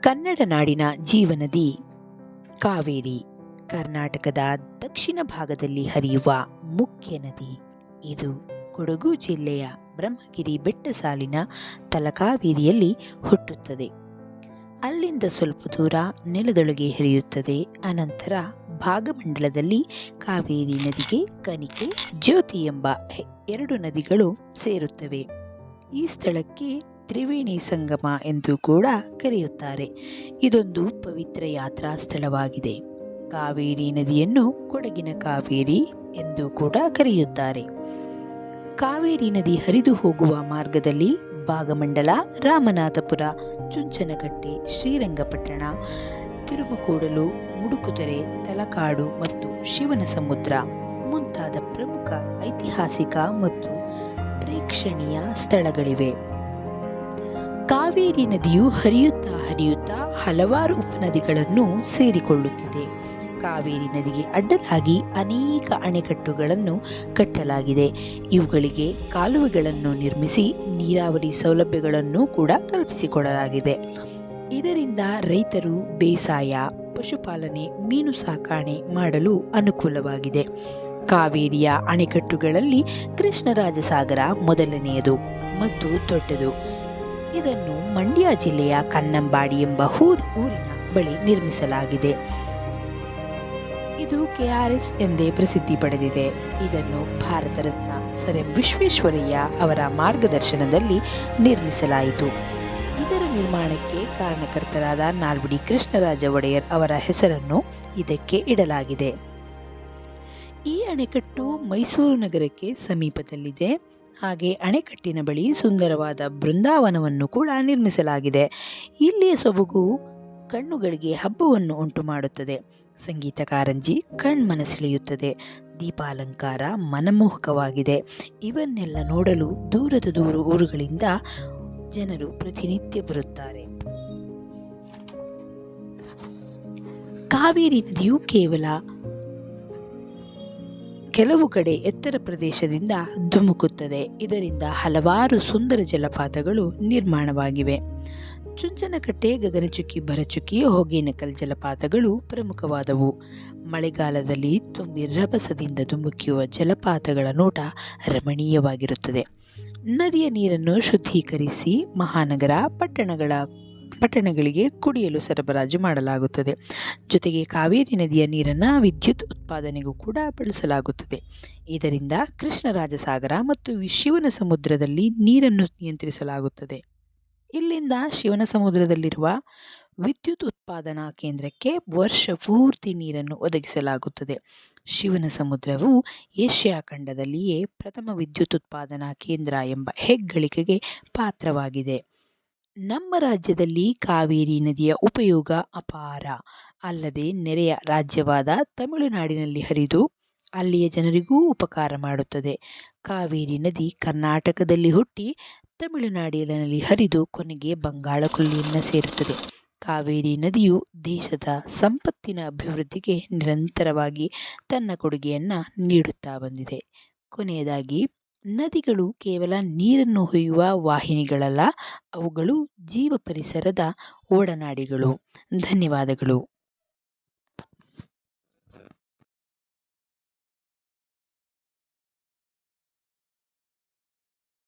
ಕನ್ನಡ ನಾಡಿನ ಜೀವನದಿ. ಕಾವೇರಿ, ಕರ್ನಾಟಕದ ದಕ್ಷಿಣ ಭಾಗದಲ್ಲಿ ಹರಿಯುವ ಮುಖ್ಯ ನದಿ. ಇದು ಕೊಡಗು ಜಿಲ್ಲೆಯ ಬ್ರಹ್ಮಗಿರಿ ಬೆಟ್ಟ ಸಾಲಿನ ತಲಕಾವೇರಿಯಲ್ಲಿ ಹುಟ್ಟುತ್ತದೆ. ಅಲ್ಲಿಂದ ಸ್ವಲ್ಪ ದೂರ ನೆಲದೊಳಗೆ ಹರಿಯುತ್ತದೆ. ಅನಂತರ ಭಾಗಮಂಡಲದಲ್ಲಿ ಕಾವೇರಿ ನದಿಗೆ ಕನಿಕೆ ಜ್ಯೋತಿ ಎಂಬ ಎರಡು ನದಿಗಳು ಸೇರುತ್ತವೆ. ಈ ಸ್ಥಳಕ್ಕೆ ತ್ರಿವೇಣಿ ಸಂಗಮ ಎಂದು ಕೂಡ ಕರೆಯುತ್ತಾರೆ. ಇದೊಂದು ಪವಿತ್ರ ಯಾತ್ರಾ ಸ್ಥಳವಾಗಿದೆ ಕಾವೇರಿ ನದಿಯನ್ನು ಕೊಡಗಿನ ಕಾವೇರಿ ಎಂದು ಕೂಡ ಕರೆಯುತ್ತಾರೆ. ಕಾವೇರಿ ನದಿ ಹರಿದು ಹೋಗುವ ಮಾರ್ಗದಲ್ಲಿ ಭಾಗಮಂಡಲ, ರಾಮನಾಥಪುರ ಚುಂಚನಕಟ್ಟೆ ಶ್ರೀರಂಗಪಟ್ಟಣ, ತಿರುಮಕೂಡಲು ಮುಡುಕುತೊರೆ ತಲಕಾಡು ಮತ್ತು ಶಿವನ ಸಮುದ್ರ ಮುಂತಾದ ಪ್ರಮುಖ ಐತಿಹಾಸಿಕ ಮತ್ತು ಪ್ರೇಕ್ಷಣೀಯ ಸ್ಥಳಗಳಿವೆ. ಕಾವೇರಿ ನದಿಯು ಹರಿಯುತ್ತಾ ಹರಿಯುತ್ತಾ ಹಲವಾರು ಉಪನದಿಗಳನ್ನು ಸೇರಿಕೊಳ್ಳುತ್ತಿದೆ. ಕಾವೇರಿ ನದಿಗೆ ಅಡ್ಡಲಾಗಿ ಅನೇಕ ಅಣೆಕಟ್ಟುಗಳನ್ನು ಕಟ್ಟಲಾಗಿದೆ. ಇವುಗಳಿಗೆ ಕಾಲುವೆಗಳನ್ನು ನಿರ್ಮಿಸಿ ನೀರಾವರಿ ಸೌಲಭ್ಯಗಳನ್ನು ಕೂಡ ಕಲ್ಪಿಸಿಕೊಡಲಾಗಿದೆ ಇದರಿಂದ ರೈತರು ಬೇಸಾಯ, ಪಶುಪಾಲನೆ, ಮೀನು ಸಾಕಾಣೆ ಮಾಡಲು ಅನುಕೂಲವಾಗಿದೆ. ಕಾವೇರಿಯ ಅಣೆಕಟ್ಟುಗಳಲ್ಲಿ ಕೃಷ್ಣರಾಜಸಾಗರ ಮೊದಲನೆಯದು ಮತ್ತು ದೊಡ್ಡದು. ಇದನ್ನು ಮಂಡ್ಯ ಜಿಲ್ಲೆಯ ಕನ್ನಂಬಾಡಿ ಎಂಬ ಊರ್ ಊರಿನ ಬಳಿ ನಿರ್ಮಿಸಲಾಗಿದೆ. ಇದು ಕೆಆರ್ಎಸ್ ಎಂದೇ ಪ್ರಸಿದ್ಧಿ ಪಡೆದಿದೆ. ಇದನ್ನು ಭಾರತ ರತ್ನ ಸರ್ ಎಂ ವಿಶ್ವೇಶ್ವರಯ್ಯ ಅವರ ಮಾರ್ಗದರ್ಶನದಲ್ಲಿ ನಿರ್ಮಿಸಲಾಯಿತು. ಇದರ ನಿರ್ಮಾಣಕ್ಕೆ ಕಾರಣಕರ್ತರಾದ ನಾಲ್ವಡಿ ಕೃಷ್ಣರಾಜ ಒಡೆಯರ್ ಅವರ ಹೆಸರನ್ನು ಇದಕ್ಕೆ ಇಡಲಾಗಿದೆ. ಈ ಅಣೆಕಟ್ಟು ಮೈಸೂರು ನಗರಕ್ಕೆ ಸಮೀಪದಲ್ಲಿದೆ. ಹಾಗೆ ಅಣೆಕಟ್ಟಿನ ಬಳಿ ಸುಂದರವಾದ ಬೃಂದಾವನವನ್ನು ಕೂಡ ನಿರ್ಮಿಸಲಾಗಿದೆ. ಇಲ್ಲಿಯ ಸೊಬಗು ಕಣ್ಣುಗಳಿಗೆ ಹಬ್ಬವನ್ನು ಉಂಟು ಮಾಡುತ್ತದೆ. ಸಂಗೀತ ಕಾರಂಜಿ ಕಣ್ಮನ ಸೆಳೆಯುತ್ತದೆ ದೀಪಾಲಂಕಾರ ಮನಮೋಹಕವಾಗಿದೆ. ಇವನ್ನೆಲ್ಲ ನೋಡಲು ದೂರದ ದೂರ ಊರುಗಳಿಂದ ಜನರು ಪ್ರತಿನಿತ್ಯ ಬರುತ್ತಾರೆ. ಕಾವೇರಿ ನದಿಯು ಕೇವಲ ಕೆಲವು ಕಡೆ ಎತ್ತರ ಪ್ರದೇಶದಿಂದ ಧುಮುಕುತ್ತದೆ. ಇದರಿಂದ ಹಲವಾರು ಸುಂದರ ಜಲಪಾತಗಳು ನಿರ್ಮಾಣವಾಗಿವೆ. ಚುಂಚನಕಟ್ಟೆ, ಗಗನಚುಕ್ಕಿ, ಭರಚುಕ್ಕಿ, ಹೊಗೇನಕಲ್ ಜಲಪಾತಗಳು ಪ್ರಮುಖವಾದವು. ಮಳೆಗಾಲದಲ್ಲಿ ತುಂಬಿ ರಭಸದಿಂದ ಧುಮುಕಿಯುವ ಜಲಪಾತಗಳ ನೋಟ ರಮಣೀಯವಾಗಿರುತ್ತದೆ. ನದಿಯ ನೀರನ್ನು ಶುದ್ಧೀಕರಿಸಿ ಮಹಾನಗರ, ಪಟ್ಟಣಗಳ ಪಟ್ಟಣಗಳಿಗೆ ಕುಡಿಯಲು ಸರಬರಾಜು ಮಾಡಲಾಗುತ್ತದೆ. ಜೊತೆಗೆ ಕಾವೇರಿ ನದಿಯ ನೀರನ್ನು ವಿದ್ಯುತ್ ಉತ್ಪಾದನೆಗೂ ಕೂಡ ಬಳಸಲಾಗುತ್ತದೆ. ಇದರಿಂದ ಕೃಷ್ಣರಾಜಸಾಗರ ಮತ್ತು ಶಿವನ ಸಮುದ್ರದಲ್ಲಿ ನೀರನ್ನು ನಿಯಂತ್ರಿಸಲಾಗುತ್ತದೆ. ಇಲ್ಲಿಂದ ಶಿವನ ಸಮುದ್ರದಲ್ಲಿರುವ ವಿದ್ಯುತ್ ಉತ್ಪಾದನಾ ಕೇಂದ್ರಕ್ಕೆ ವರ್ಷ ಪೂರ್ತಿ ನೀರನ್ನು ಒದಗಿಸಲಾಗುತ್ತದೆ. ಶಿವನ ಸಮುದ್ರವು ಏಷ್ಯಾ ಖಂಡದಲ್ಲಿಯೇ ಪ್ರಥಮ ವಿದ್ಯುತ್ ಉತ್ಪಾದನಾ ಕೇಂದ್ರ ಎಂಬ ಹೆಗ್ಗಳಿಕೆಗೆ ಪಾತ್ರವಾಗಿದೆ. ನಮ್ಮ ರಾಜ್ಯದಲ್ಲಿ ಕಾವೇರಿ ನದಿಯ ಉಪಯೋಗ ಅಪಾರ. ಅಲ್ಲದೆ ನೆರೆಯ ರಾಜ್ಯವಾದ ತಮಿಳುನಾಡಿನಲ್ಲಿ ಹರಿದು ಅಲ್ಲಿಯ ಜನರಿಗೂ ಉಪಕಾರ ಮಾಡುತ್ತದೆ. ಕಾವೇರಿ ನದಿ ಕರ್ನಾಟಕದಲ್ಲಿ ಹುಟ್ಟಿ ತಮಿಳುನಾಡಿನಲ್ಲಿ ಹರಿದು ಕೊನೆಗೆ ಬಂಗಾಳ ಕೊಲ್ಲಿಯನ್ನು ಸೇರುತ್ತದೆ. ಕಾವೇರಿ ನದಿಯು ದೇಶದ ಸಂಪತ್ತಿನ ಅಭಿವೃದ್ಧಿಗೆ ನಿರಂತರವಾಗಿ ತನ್ನ ಕೊಡುಗೆಯನ್ನು ನೀಡುತ್ತಾ ಬಂದಿದೆ. ಕೊನೆಯದಾಗಿ ನದಿಗಳು ಕೇವಲ ನೀರನ್ನು ಹೊಯ್ಯುವ ವಾಹಿನಿಗಳಲ್ಲ ಅವುಗಳು ಜೀವ ಪರಿಸರದ ಒಡನಾಡಿಗಳು. ಧನ್ಯವಾದಗಳು.